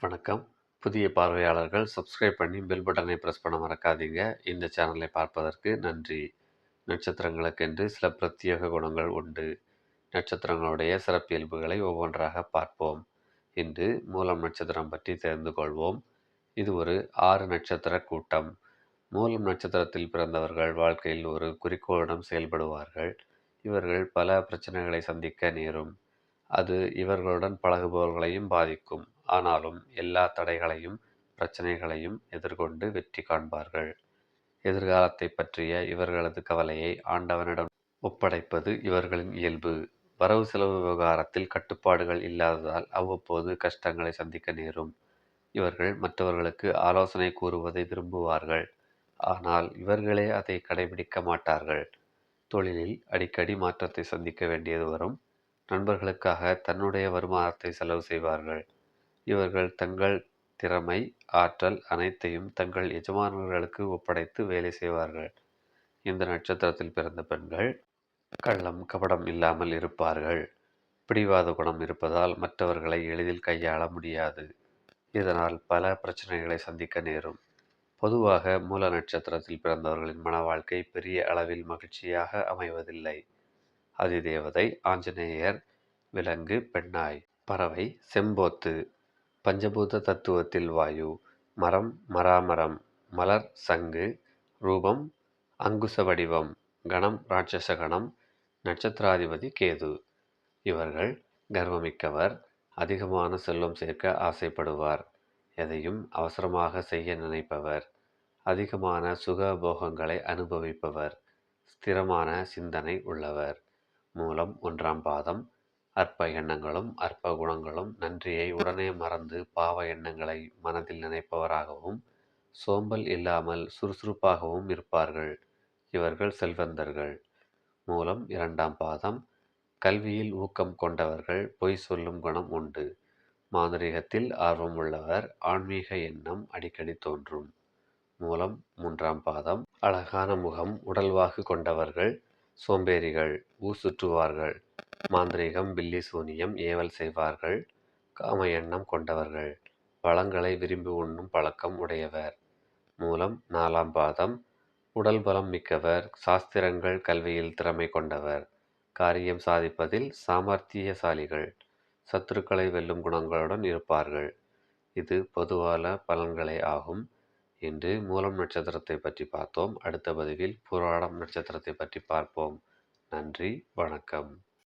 வணக்கம். புதிய பார்வையாளர்கள் சப்ஸ்கிரைப் பண்ணி பெல் பட்டனை ப்ரெஸ் பண்ண மறக்காதீங்க. இந்த சேனலை பார்ப்பதற்கு நன்றி. நட்சத்திரங்களுக்கென்று சில பிரத்யேக குணங்கள் உண்டு. நட்சத்திரங்களுடைய சிறப்பியல்புகளை ஒவ்வொன்றாக பார்ப்போம். இன்று மூலம் நட்சத்திரம் பற்றி தெரிந்து கொள்வோம். இது ஒரு ஆறு நட்சத்திர கூட்டம். மூலம் நட்சத்திரத்தில் பிறந்தவர்கள் வாழ்க்கையில் ஒரு குறிக்கோளுடன் செயல்படுவார்கள். இவர்கள் பல பிரச்சனைகளை சந்திக்க நேரும். அது இவர்களுடன் பழகுபவர்களையும் பாதிக்கும். ஆனாலும் எல்லா தடைகளையும் பிரச்சனைகளையும் எதிர்கொண்டு வெற்றி காண்பார்கள். எதிர்காலத்தை பற்றிய இவர்களது கவலையை ஆண்டவனிடம் ஒப்படைப்பது இவர்களின் இயல்பு. வரவு செலவு விவகாரத்தில் கட்டுப்பாடுகள் இல்லாததால் அவ்வப்போது கஷ்டங்களை சந்திக்க நேரும். இவர்கள் மற்றவர்களுக்கு ஆலோசனை கூறுவதை விரும்புவார்கள். ஆனால் இவர்களே அதை கடைபிடிக்க மாட்டார்கள். தொழிலில் அடிக்கடி மாற்றத்தை சந்திக்க வேண்டியது வரும். நண்பர்களுக்காக தன்னுடைய வருமானத்தை செலவு செய்வார்கள். இவர்கள் தங்கள் திறமை ஆற்றல் அனைத்தையும் தங்கள் எஜமானர்களுக்கு ஒப்படைத்து வேலை செய்வார்கள். இந்த நட்சத்திரத்தில் பிறந்த பெண்கள் கள்ளம் கபடம் இல்லாமல் இருப்பார்கள். பிடிவாத குணம் இருப்பதால் மற்றவர்களை எளிதில் கையாள முடியாது. இதனால் பல பிரச்சனைகளை சந்திக்க நேரும். பொதுவாக மூல நட்சத்திரத்தில் பிறந்தவர்களின் மன வாழ்க்கை பெரிய அளவில் மகிழ்ச்சியாக அமைவதில்லை. அதிதேவதை ஆஞ்சநேயர் விலங்கு பெண்ணாய் பறவை செம்போத்து பஞ்சபூத தத்துவத்தில் வாயு மரம் மராமரம் மலர் சங்கு ரூபம் அங்குச வடிவம் கணம் ராட்சச கணம் நட்சத்திராதிபதி கேது. இவர்கள் கர்வமிக்கவர் அதிகமான செல்வம் சேர்க்க ஆசைப்படுவார் எதையும் அவசரமாக செய்ய நினைப்பவர் அதிகமான சுகபோகங்களை அனுபவிப்பவர் ஸ்திரமான சிந்தனை உள்ளவர். மூலம் ஒன்றாம் பாதம் அற்ப எண்ணங்களும் அற்ப குணங்களும் நன்றியை உடனே மறந்து பாவ எண்ணங்களை மனதில் நினைப்பவராகவும் சோம்பல் இல்லாமல் சுறுசுறுப்பாகவும் இருப்பார்கள் இவர்கள் செல்வந்தர்கள். மூலம் இரண்டாம் பாதம் கல்வியில் ஊக்கம் கொண்டவர்கள் பொய் சொல்லும் குணம் உண்டு. மாந்திரிகத்தில் ஆர்வம் உள்ளவர் ஆன்மீக எண்ணம் அடிக்கடி தோன்றும். மூலம் மூன்றாம் பாதம் அழகான முகம் உடல்வாகு கொண்டவர்கள் சோம்பேறிகள் ஊர் சுற்றுவார்கள். மாந்திரீகம் பில்லி சூனியம் ஏவல் செய்வார்கள் காம எண்ணம் கொண்டவர்கள் பழங்களை விரும்பி உண்ணும் பழக்கம் உடையவர். மூலம் நாலாம் பாதம் உடல் பலம் மிக்கவர் சாஸ்திரங்கள் கல்வியில் திறமை கொண்டவர். காரியம் சாதிப்பதில் சாமர்த்தியசாலிகள் சத்துருக்களை வெல்லும் குணங்களுடன் இருப்பார்கள். இது பொதுவான பலன்களே ஆகும். இன்று மூலம் நட்சத்திரத்தை பற்றி பார்த்தோம். அடுத்த பதிவில் புராணம் நட்சத்திரத்தை பற்றி பார்ப்போம். நன்றி வணக்கம்.